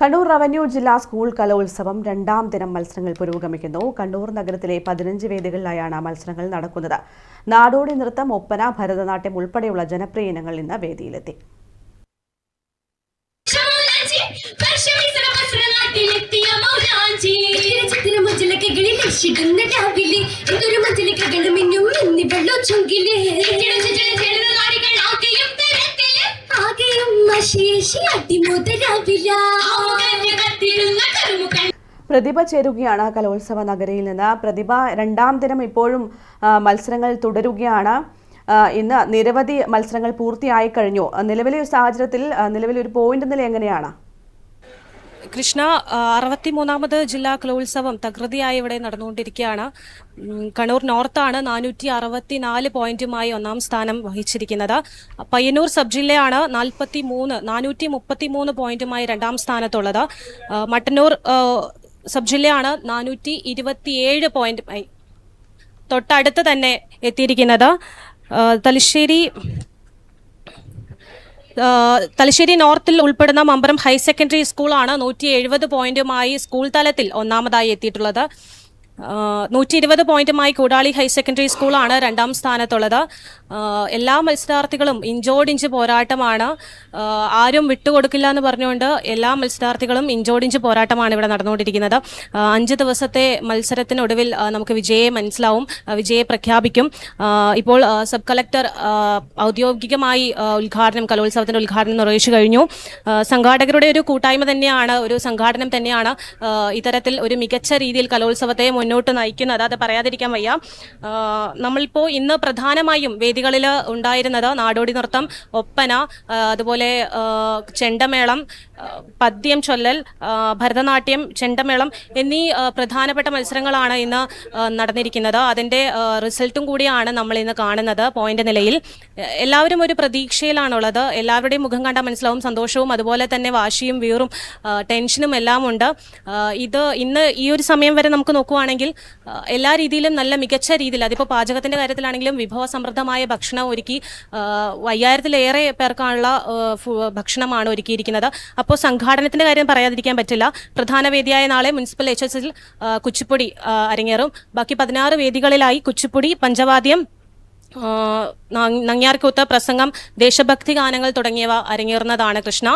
Kannur revenue ജില്ലാ school കലോത്സവം രണ്ടാം ദിനം മത്സരങ്ങൾ പുരോഗമിക്കുന്നു. കണ്ണൂർ നഗരത്തിലെ പതിനഞ്ച് വേദികളിലായാണ് മത്സരങ്ങൾ നടക്കുന്നത്. നാടോടി നൃത്തം ഒപ്പന ഭരതനാട്യം ഉൾപ്പെടെയുള്ള ജനപ്രിയ ഇനങ്ങൾ ഇന്ന് വേദിയിലെത്തി. ഷമോലാഞ്ചി, കറുമുകൾ പ്രതിഭ ചേരുകയാണ് കലോത്സവ നഗരിയിൽ നിന്ന്. പ്രതിഭ രണ്ടാം ദിനം ഇപ്പോഴും മത്സരങ്ങൾ തുടരുകയാണ്. ഇന്ന് നിരവധി മത്സരങ്ങൾ പൂർത്തിയായി കഴിഞ്ഞു. നിലവിലെ സാഹചര്യത്തിൽ നിലവിലെ ഒരു പോയിന്റ് നില എങ്ങനെയാണ്? കൃഷ്ണ അറുപത്തിമൂന്നാമത് ജില്ലാ കലോത്സവം തകൃതിയായി ഇവിടെ നടന്നുകൊണ്ടിരിക്കുകയാണ്. കണ്ണൂർ നോർത്താണ് നാനൂറ്റി അറുപത്തിനാല് പോയിന്റുമായി ഒന്നാം സ്ഥാനം വഹിച്ചിരിക്കുന്നത്. പയ്യന്നൂർ സബ് ജില്ലയാണ് നാൽപ്പത്തി മൂന്ന് നാനൂറ്റി മുപ്പത്തി മൂന്ന് പോയിന്റുമായി രണ്ടാം സ്ഥാനത്തുള്ളത്. മട്ടന്നൂർ സബ് ജില്ലയാണ് നാനൂറ്റി ഇരുപത്തിയേഴ് പോയിന്റുമായി തൊട്ടടുത്ത് തന്നെ എത്തിയിരിക്കുന്നത്. തലശ്ശേരി തലശ്ശേരി നോർത്തിൽ ഉൾപ്പെടുന്ന മമ്പറം ഹയർ സെക്കൻഡറി സ്കൂളാണ് നൂറ്റി എഴുപത് പോയിന്റുമായി സ്കൂൾ തലത്തിൽ ഒന്നാമതായി എത്തിയിട്ടുള്ളത്. നൂറ്റി ഇരുപത് പോയിന്റുമായി കൂടാളി ഹയർ സെക്കൻഡറി സ്കൂളാണ് രണ്ടാം സ്ഥാനത്തുള്ളത്. എല്ലാ മത്സരാർത്ഥികളും ഇഞ്ചോടിഞ്ച് പോരാട്ടമാണ്. ആരും വിട്ടുകൊടുക്കില്ല എന്ന് പറഞ്ഞുകൊണ്ട് എല്ലാ മത്സരാർത്ഥികളും ഇഞ്ചോടിഞ്ച് പോരാട്ടമാണ് ഇവിടെ നടന്നുകൊണ്ടിരിക്കുന്നത്. അഞ്ച് ദിവസത്തെ മത്സരത്തിനൊടുവിൽ നമുക്ക് വിജയെ മനസ്സിലാവും വിജയെ പ്രഖ്യാപിക്കും. ഇപ്പോൾ സബ് കളക്ടർ ഔദ്യോഗികമായി ഉദ്ഘാടനം കലോത്സവത്തിന്റെ ഉദ്ഘാടനം നിർവഹിച്ചു കഴിഞ്ഞു. സംഘാടകരുടെ ഒരു കൂട്ടായ്മ തന്നെയാണ് ഒരു സംഘാടനം തന്നെയാണ് ഇത്തരത്തിൽ ഒരു മികച്ച രീതിയിൽ കലോത്സവത്തെ മുന്നോട്ട് നയിക്കുന്നത് അത് പറയാതിരിക്കാൻ വയ്യ. നമ്മളിപ്പോൾ ഇന്ന് പ്രധാനമായും വേദികളിൽ ഉണ്ടായിരുന്നത് നാടോടി നൃത്തം ഒപ്പന അതുപോലെ ചെണ്ടമേളം പദ്യം ചൊല്ലൽ ഭരതനാട്യം ചെണ്ടമേളം എന്നീ പ്രധാനപ്പെട്ട മത്സരങ്ങളാണ് ഇന്ന് നടന്നിരിക്കുന്നത്. അതിന്റെ റിസൾട്ടും കൂടിയാണ് നമ്മൾ ഇന്ന് കാണുന്നത് പോയിന്റ് നിലയിൽ. എല്ലാവരും ഒരു പ്രതീക്ഷയിലാണുള്ളത്. എല്ലാവരുടെയും മുഖം കണ്ടാൽ മനസ്സിലാവും സന്തോഷവും അതുപോലെ തന്നെ വാശിയും വീറും ടെൻഷനും എല്ലാം ഉണ്ട് ഇത് ഇന്ന് ഈ ഒരു സമയം വരെ നമുക്ക് നോക്കുവാണെങ്കിൽ ആ, എല്ലാ രീതിയിലും നല്ല മികച്ച രീതിയിൽ അതിപ്പോൾ പാചകത്തിന്റെ കാര്യത്തിലാണെങ്കിലും വിഭവ സമൃദ്ധമായ ഭക്ഷണം ഒരുക്കി അയ്യായിരത്തിലേറെ പേർക്കാനുള്ള ഭക്ഷണമാണ് ഒരുക്കിയിരിക്കുന്നത്. അപ്പോൾ സംഘാടനത്തിന്റെ കാര്യം പറയാതിരിക്കാൻ പറ്റില്ല. പ്രധാന വേദിയായ നാളെ മുനിസിപ്പൽ എച്ച് എസ് എസിൽ കുച്ചിപ്പുടി അരങ്ങേറും. ബാക്കി പതിനാറ് വേദികളിലായി കുച്ചിപ്പുടി പഞ്ചവാദ്യം നങ്ങ്യാർക്കൂത്ത് പ്രസംഗം ദേശഭക്തി ഗാനങ്ങൾ തുടങ്ങിയവ അരങ്ങേറുന്നതാണ് കൃഷ്ണ.